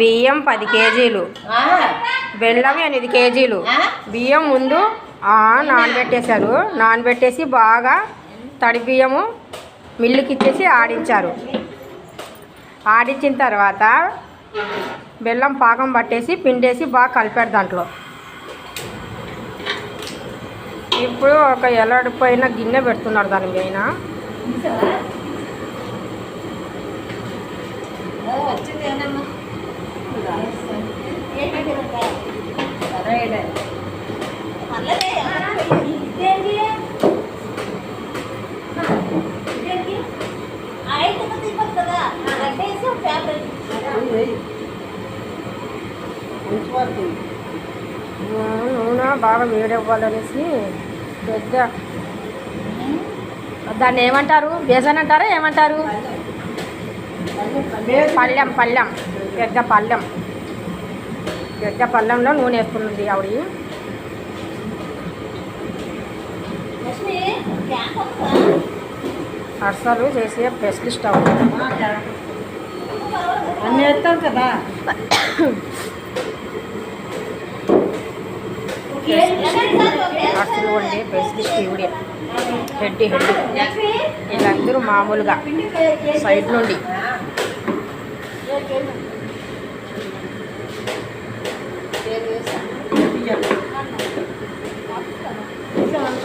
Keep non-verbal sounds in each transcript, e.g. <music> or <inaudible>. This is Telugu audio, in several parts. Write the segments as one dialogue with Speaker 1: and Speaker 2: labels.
Speaker 1: బియ్యం పది కేజీలు. బెల్లం ఎనిమిది కేజీలు. బియ్యం ముందు నానబెట్టేశారు. నానబెట్టేసి బాగా తడి బియ్యము మిల్లుకి ఇచ్చేసి ఆడించారు. ఆడించిన తర్వాత బెల్లం పాకం పట్టేసి పిండేసి బాగా కలిపారు దాంట్లో. ఇప్పుడు ఒక ఎలాడిపోయిన గిన్నె పెడుతున్నారు దాని పైన
Speaker 2: వచ్చింది అవునా
Speaker 1: బాగా బాగా వేడవ్వాలనేసి పెద్ద దాన్ని ఏమంటారు? బేసన్ అంటారా? ఏమంటారు? పళ్ళెం పళ్ళెం. పెద్ద పళ్ళెం పెద్ద పళ్ళెంలో నూనె వేసుకున్నది ఆవిడ అర్సలు చేసే స్పెషలిస్ట్ ఆవిడ
Speaker 2: అన్నీ వేస్తాం కదా.
Speaker 1: అర్సలు వండే స్పెషలిస్ట్ ఈవిడే హెడ్ హెడ్ వీళ్ళందరూ మామూలుగా సైడ్ నుండి.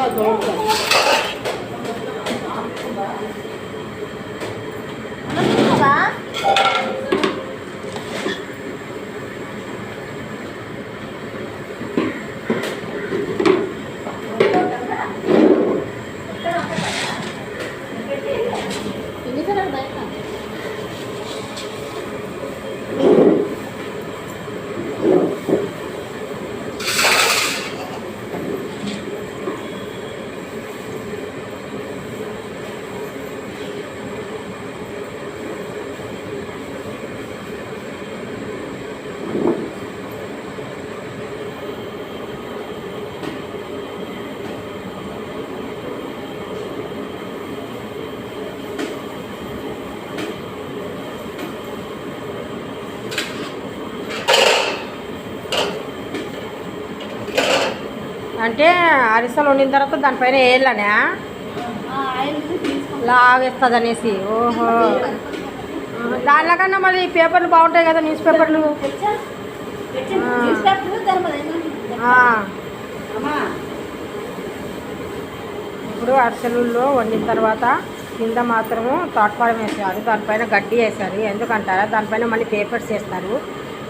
Speaker 1: 다 넣을 거야. 한번 봐. అంటే అరిసెలు వండిన తర్వాత దానిపైన వేయాలనే లాగేస్తుంది అనేసి ఓహో. దానిలో కన్నా మళ్ళీ పేపర్లు బాగుంటాయి కదా న్యూస్ పేపర్లు. ఇప్పుడు అరిసెలుల్లో వండిన తర్వాత కింద మాత్రము తోటపాడం వేసారు దానిపైన గడ్డి వేసారు ఎందుకంటారా? దానిపైన మళ్ళీ పేపర్స్ వేస్తారు.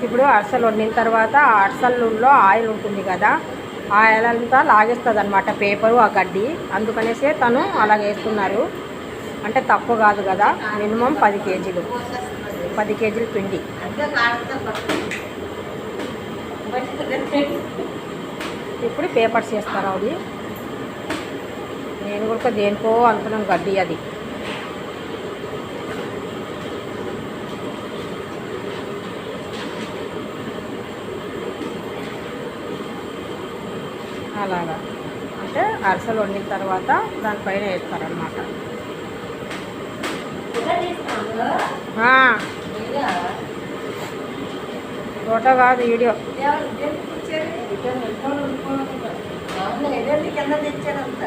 Speaker 1: ఇప్పుడు అరిసెలు వండిన తర్వాత అరిసెల్లో ఆయిల్ ఉంటుంది కదా ఆయిల్ అంతా లాగేస్తుంది అనమాట పేపరు ఆ గడ్డి. అందుకనేసి తను అలా వేస్తున్నారు అంటే తక్కువ కాదు కదా మినిమం పది కేజీలు. పది కేజీలు పిండి. ఇప్పుడు పేపర్స్ వేస్తారు అవి? నేను కూడా దేనికో అనుకున్నాను గడ్డి అది అలాగా అంటే అరసలు వండిన తర్వాత దానిపైన వేస్తారనమాట ఫోటో కాదు వీడియో.
Speaker 2: కింద తెచ్చాడంత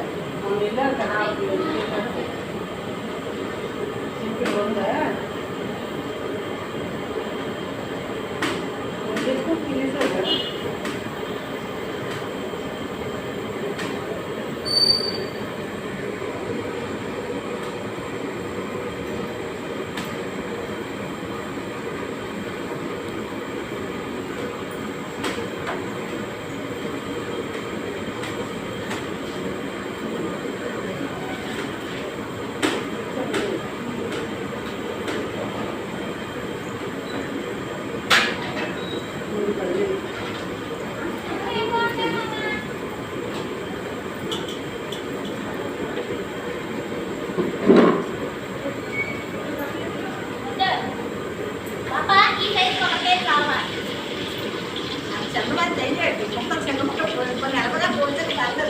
Speaker 2: చంద్రబాబు తెలియదు మొక్కలు చిన్న మొక్కలు కొన్ని అరవగా పోతే కాదు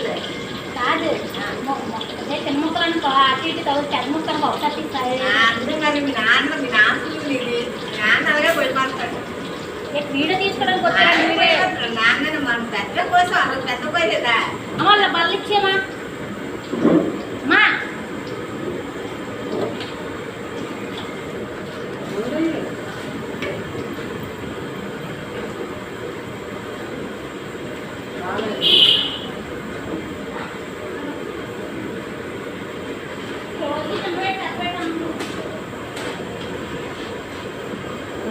Speaker 3: కాదు అదే చిన్న ముక్కలు అనుకో అటు ఇటు తవ్వు ఒకసారి
Speaker 2: అందుకే మరి మీ నాన్న మీ నాన్న మీ నాన్న అలాగే వెళ్ళిపోతాడు
Speaker 3: వీడియో తీసుకోవడానికి మీరే
Speaker 2: నాన్న మన పెద్ద కోసం రోజు పెద్ద పోయలేదా
Speaker 3: అమ్మ వాళ్ళ బళ్ళు ఇచ్చేమా మా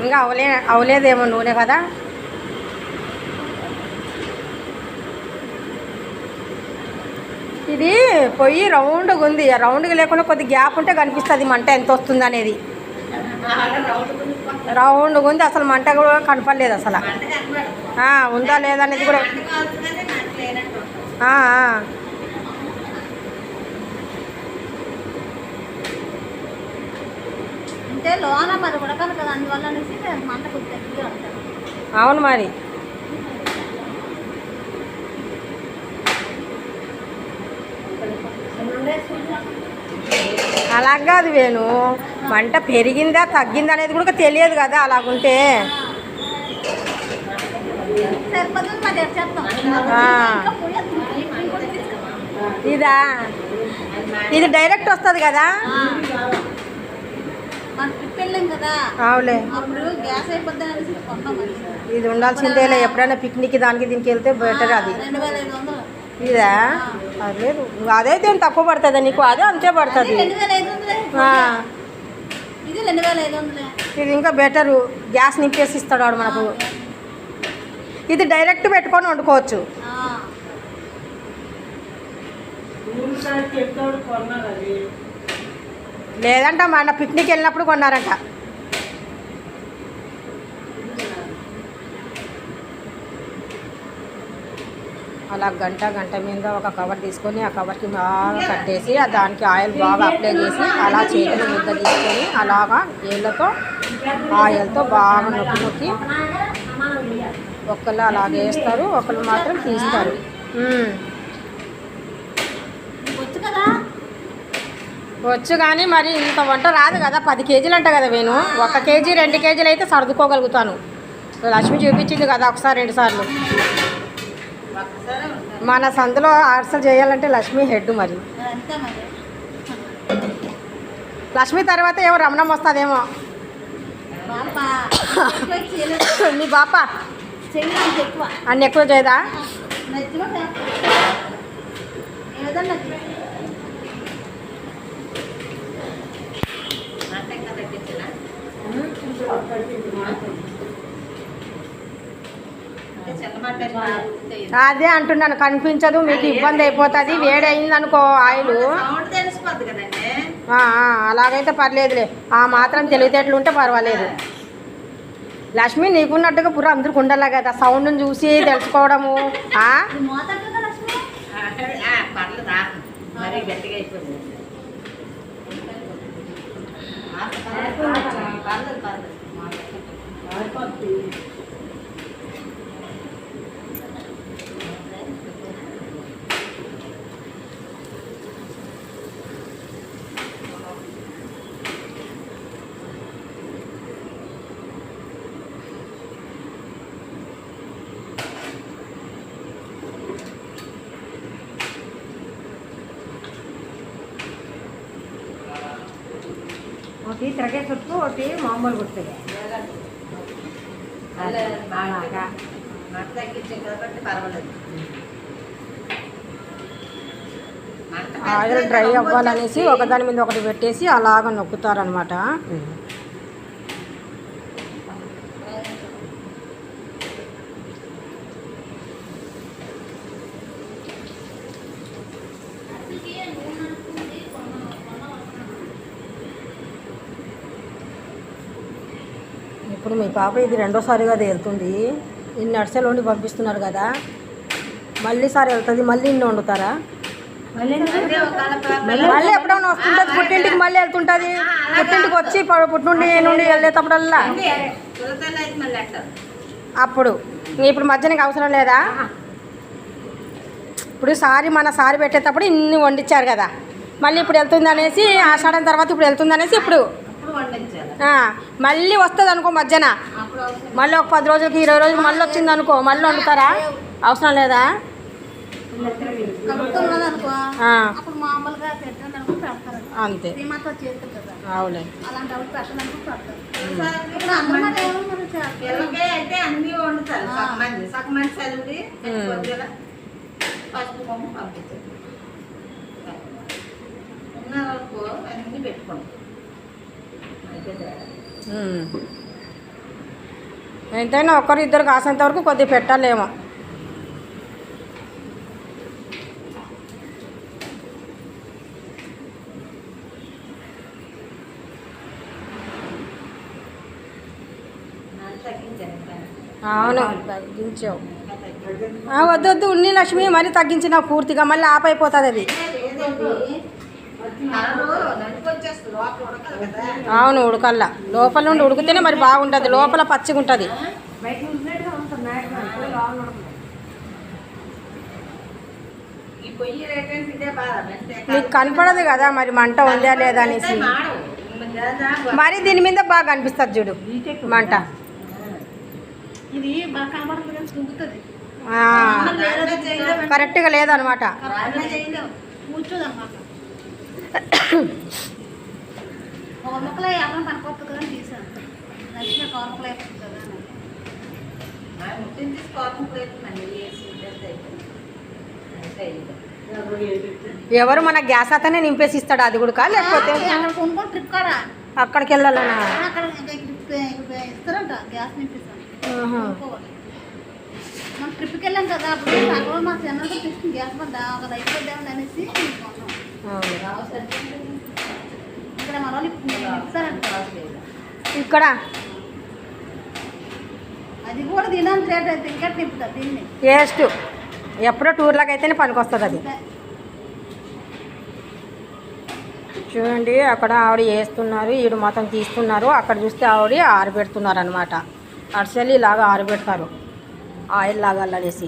Speaker 1: ఇంకా అవలే అవలేదేమో నూనె కదా? ఇది పొయ్యి రౌండ్గా ఉంది. రౌండ్గా లేకుండా కొద్ది గ్యాప్ ఉంటే కనిపిస్తుంది మంట ఎంత వస్తుంది అనేది. రౌండ్గా ఉంది. అసలు మంట కూడా కనపడలేదు అసలు. ఉందా లేదా అనేది కూడా
Speaker 4: అంటే లోన మరి ఉడకాలి కదా అందువల్ల అనేసి మంట కొద్దిగా
Speaker 1: అవును మరి. అలా కాదు వేణు మంట పెరిగిందా తగ్గిందా అనేది కూడా తెలియదు కదా అలాగుంటే. ఇదా? ఇది డైరెక్ట్ వస్తుంది కదా
Speaker 4: ఆ. మనం ట్రిప్ వెళ్ళాం కదా
Speaker 1: అవులే ఇది ఉండాల్సిందేలే ఎప్పుడైనా పిక్నిక్ దానికి దీనికి వెళ్తే బెటర్ అది. ఇదా? అది అదైతే తక్కువ పడుతుంది నీకు? అదే అంతే పడుతుంది.
Speaker 4: ఇది
Speaker 1: ఇంకా బెటరు. గ్యాస్ నింపేసి ఇస్తాడు వాడు మనకు. ఇది డైరెక్ట్ పెట్టుకొని వండుకోవచ్చు.
Speaker 4: ఆ.
Speaker 1: లేదంట మన పిక్నిక్ వెళ్ళినప్పుడు కొన్నారంట. అలా గంట గంట మీద ఒక కవర్ తీసుకొని ఆ కవర్కి బాగా కట్టేసి దానికి ఆయిల్ బాగా అప్లై చేసి అలా చేతులు ముద్ద తీసుకొని అలాగా ఏళ్ళతో ఆయిల్తో బాగా నొక్కి నొక్కి ఒకళ్ళు అలాగే వేస్తారు ఒకళ్ళు మాత్రం తీస్తారు ఉమ్.
Speaker 4: నీకు వచ్చు కదా
Speaker 1: వచ్చు కానీ మరి ఇంత వంట రాదు కదా పది కేజీలు అంట కదా నేను ఒక కేజీ రెండు కేజీలు అయితే సర్దుకోగలుగుతాను. లక్ష్మి చూపించింది కదా ఒకసారి రెండు సార్లు. మన సందులో అర్సలు చేయాలంటే లక్ష్మి హెడ్ మరి. లక్ష్మి తర్వాత ఏమో రమణం వస్తుందేమో. నీ బాప? అన్ని ఎక్కువ చేయదా
Speaker 4: నచ్చిలో ఏదో నచ్చి
Speaker 2: మంట ఇంకా తగ్గించనా? అంటే చిన్నమంట
Speaker 1: అదే అంటున్నాను కనిపించదు మీకు ఇబ్బంది అయిపోతుంది వేడి అయింది అనుకో ఆయిల్ అలాగైతే పర్లేదులే ఆ మాత్రం తెలివితేటలు ఉంటే పర్వాలేదు లక్ష్మి నీకున్నట్టుగా పుర్ర అందరికి ఉండాలి కదా సౌండ్ని చూసి తెలుసుకోవడము
Speaker 2: పర్లేదు రా. మరీ గట్టిగా అయిపోయింది ఆ, పర్లేదు, పర్లేదు పర్లేదు
Speaker 1: ఒకటి మామూలు గుర్తుంది అలాగా.
Speaker 2: మంట తగ్గించాం కాబట్టి పర్వాలేదు. మంట
Speaker 1: ఆయిల్
Speaker 2: పెడితే
Speaker 1: డ్రై అవ్వాలనేసి ఒకదాని మీద ఒకటి పెట్టేసి అలాగ నొక్కుతారనమాట ఇప్పుడు మీ పాప ఇది రెండోసారిగా అది వెళ్తుంది ఇన్ని అడిసెలు వండి పంపిస్తున్నారు కదా. మళ్ళీ సారి వెళ్తుంది మళ్ళీ ఇన్ని వండుతారా? మళ్ళీ ఎప్పుడైనా వస్తుంటుంది పుట్టింటికి మళ్ళీ వెళ్తుంటుంది. పుట్టింటికి వచ్చి పుట్టినుండి నుండి వెళ్ళేటప్పుడల్లా. అప్పుడు. ఇప్పుడు మధ్య నీకు అవసరం లేదా? ఇప్పుడు సారి మన సారి పెట్టేటప్పుడు ఇన్ని వండించారు కదా. మళ్ళీ ఇప్పుడు వెళ్తుంది అనేసి ఆషాఢం తర్వాత ఇప్పుడు వెళ్తుంది అనేసి ఇప్పుడు మళ్ళీ వస్తుంది అనుకో మధ్యాహ్న మళ్ళీ ఒక పది రోజులకి ఇరవై రోజులకి మళ్ళీ వచ్చింది అనుకో మళ్ళీ వండుతారా? అవసరం లేదా? అంతే. అవులే
Speaker 2: అన్ని పసుపు పెట్టుకోండి.
Speaker 1: ఎంతైనా ఒకరు ఇద్దరు కాసేంత వరకు కొద్దిగా పెట్టాలేమో. అవును. తగ్గించావు. వద్దు వద్దు ఉన్ని లక్ష్మి మరీ తగ్గించిన పూర్తిగా మళ్ళీ ఆపైపోతుంది అది. అవును ఉడకల్లా. లోపల నుండి ఉడికితేనే మరి బాగుంటుంది. లోపల పచ్చిగా ఉంటుంది నీకు కనపడదు కదా మరి మంట ఉందా లేదా అనేసి. మరి దీని మీద బాగా కనిపిస్తుంది చూడు మంట. కరెక్ట్గా లేదనమాట.
Speaker 4: కరెక్ట్గా ఒక ముక్కలో ఎవరైనా పనికొస్తుంది కదా అని. తీసాను నచ్చిన ముక్కలు అయిపోతుంది కదా.
Speaker 1: ఎవరు మన గ్యాస్ అతనే నింపేసి ఇస్తాడు? అది కూడా లేకపోతే?
Speaker 4: అక్కడ కొనుక్కొని ట్రిప్ కాడా.
Speaker 1: అక్కడికి వెళ్ళాలనా?
Speaker 4: అక్కడ ఇస్తారంట గ్యాస్ నింపిస్తాను మనం ట్రిప్కి వెళ్ళాం కదా అప్పుడు మా చిన్నతో తీసుకుని గ్యాస్ బండ ఒక అయిపోద్దామని అనేసి ఇక్కడ? అది కూడా తినాలి రేట్ అయితే ఇంకా తిప్పుతారు దీన్ని
Speaker 1: టేస్ట్ ఎప్పుడో టూర్లకు అయితేనే పనికొస్తుంది అది. చూడండి అక్కడ ఆవిడ వేస్తున్నారు ఈడు మొత్తం తీస్తున్నారు. అక్కడ చూస్తే ఆవిడ ఆరబెడుతున్నారు అనమాట అరిసెలు ఇలాగా ఆరబెడతారు. ఆయిల్ లాగా అనేసి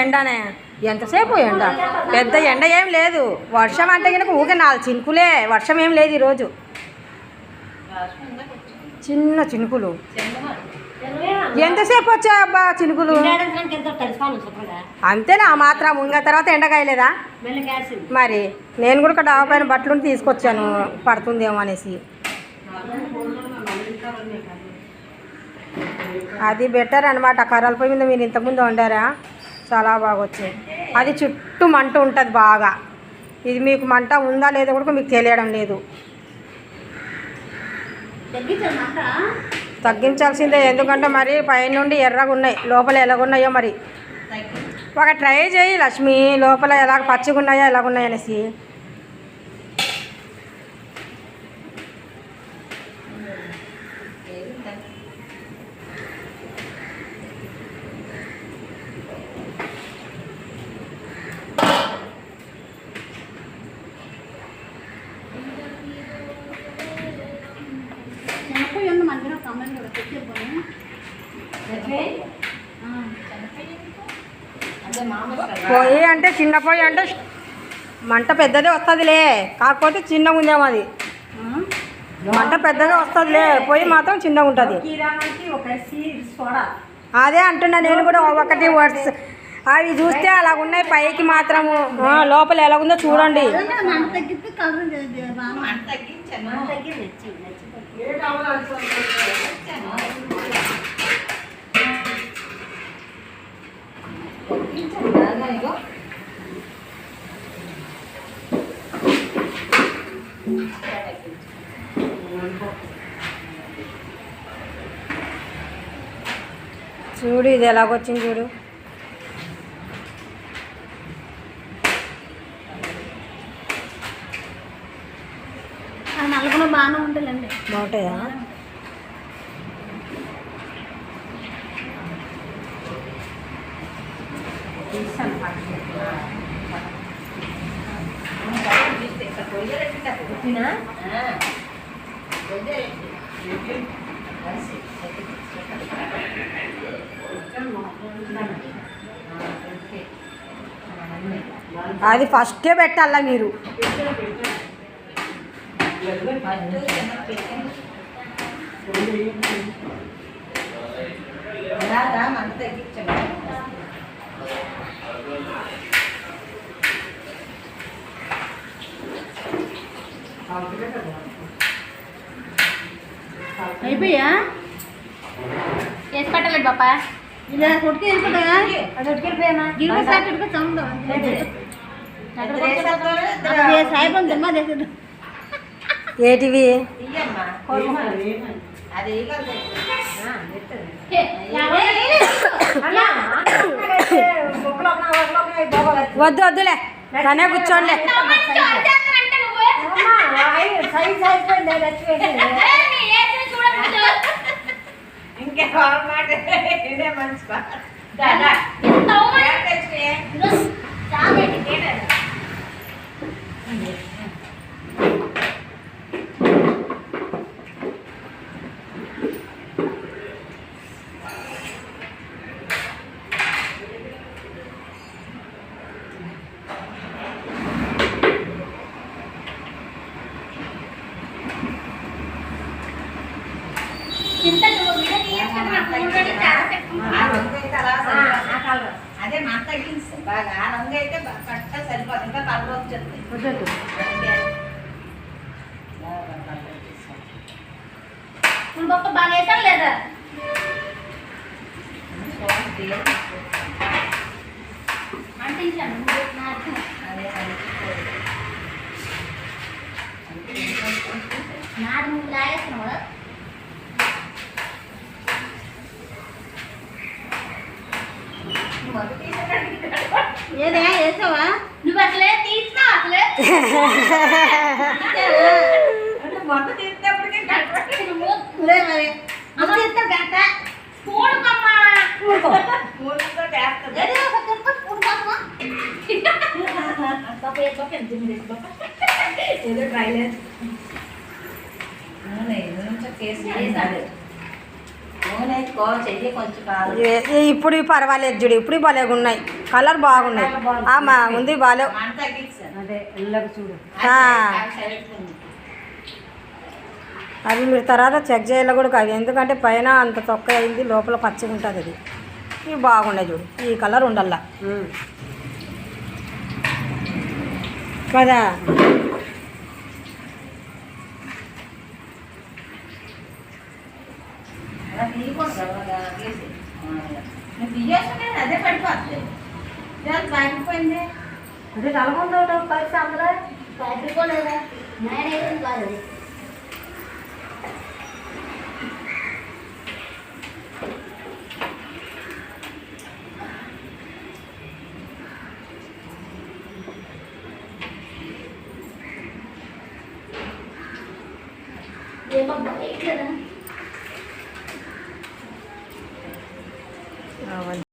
Speaker 1: ఎండనే. ఎంతసేపు ఎండ? పెద్ద ఎండ ఏం లేదు. వర్షం అంటే కనుక ఊకే నాలుగు చినుకులే. వర్షం ఏం లేదు ఈరోజు. చిన్న చినుకులు. ఎంతసేపు వచ్చాయి అబ్బా చినుకులు? అంతేనా? ఆ మాత్రం ఇంకా తర్వాత ఎండకాయలేదా మరి నేను కూడా ఇక్కడ డాబా పైన బట్టలు తీసుకొచ్చాను. పడుతుందేమో అనేసి. అది బెటర్ అనమాట కర్రల పొయ్యి మీద మీరు ఇంతకుముందు వండారా? చాలా బాగా వచ్చాయి అది చుట్టూ మంట ఉంటుంది బాగా. ఇది మీకు మంట ఉందా లేదో కూడా మీకు తెలియడం లేదు. తగ్గించాల్సిందే ఎందుకంటే మరి పైనుండి ఎర్రగా ఉన్నాయి లోపల ఎలాగున్నాయో మరి. ఒక ట్రై చేయి లక్ష్మి లోపల ఎలాగ పచ్చిగా ఉన్నాయా ఎలాగున్నాయి అనేసి
Speaker 2: ఏది తగ్గి.
Speaker 4: చిన్నపోయి ఉంది మధ్యలో ఒక అమ్మాయిని కూడా తెచ్చేపోయి
Speaker 2: అదే మామూలు కదా.
Speaker 1: పొయ్యి అంటే చిన్న పొయ్యి అంటే మంట పెద్దదే వస్తుందిలే. కాకపోతే చిన్నగా ఉందేమో అది. మంట పెద్దగా వస్తుందిలే. పొయ్యి మాత్రం చిన్నగా ఉంటుంది. అదే అంటున్నా నేను కూడా ఒకటి వర్డ్స్. అవి చూస్తే అలా ఉన్నాయి పైకి మాత్రము. ఆ, లోపల ఎలాగుందో చూడండి. చూడు ఇది ఎలాగొచ్చింది చూడు. బాగుంటాయా? అది ఫస్టే పెట్టాలా మీరు?
Speaker 2: మన తగ్గించండి
Speaker 4: అయిపోయా?
Speaker 3: వేసి పెట్టలేదు పాప
Speaker 4: ఇలా కొట్టుకు వెళ్ళిపోతాయా
Speaker 3: అది ఉడికెళ్ళిపోయానా?
Speaker 4: గిన్నె సాటికి చదువు సాయిబాబు దిమ్మా చేసేది
Speaker 1: ఏటివి? వద్దు వద్దులే. తనే కూర్చోండిలే.
Speaker 2: ఇంకే మాట ఇదే మంచి పా తెచ్చుకే ఆ రంగు అయితే అలా సరిపోతుంది. అదే మా తగ్గించి బాగా ఆ రంగు అయితే కరెక్ట్గా సరిపోతుంది ఇంకా కలర్ వచ్చింది
Speaker 1: వద్దు
Speaker 2: అంతే.
Speaker 3: గొప్ప బాగా వేసాను లేదా నువ్వు లాగేస్తున్నావు కదా
Speaker 4: ఏదే వేసావా?
Speaker 3: నువ్వు అసలే తీసినా అసలే? <laughs>
Speaker 4: మరి ఏదో
Speaker 2: ట్రై లేదు
Speaker 1: ఇప్పుడు పర్వాలేదు చూడు ఇప్పుడు ఉన్నాయి. కలర్ బాగున్నాయి. ఆ, మా ఉంది బాగాలేవు చూడు. అవి మీరు తర్వాత చెక్ చేయాలి కూడా కాదు. ఎందుకంటే పైన అంత తొక్క అయింది లోపల పచ్చిగా ఉంటుంది అది. ఇవి బాగున్నాయి చూడు. ఈ కలర్ ఉండల్లా. కదా?
Speaker 2: అదే పడిపోతుంది పాకిపోయింది
Speaker 1: అదే నల్గొండ పరిస్థితి అందరూ.
Speaker 3: పట్టుకోలేదా నేనేం కాదు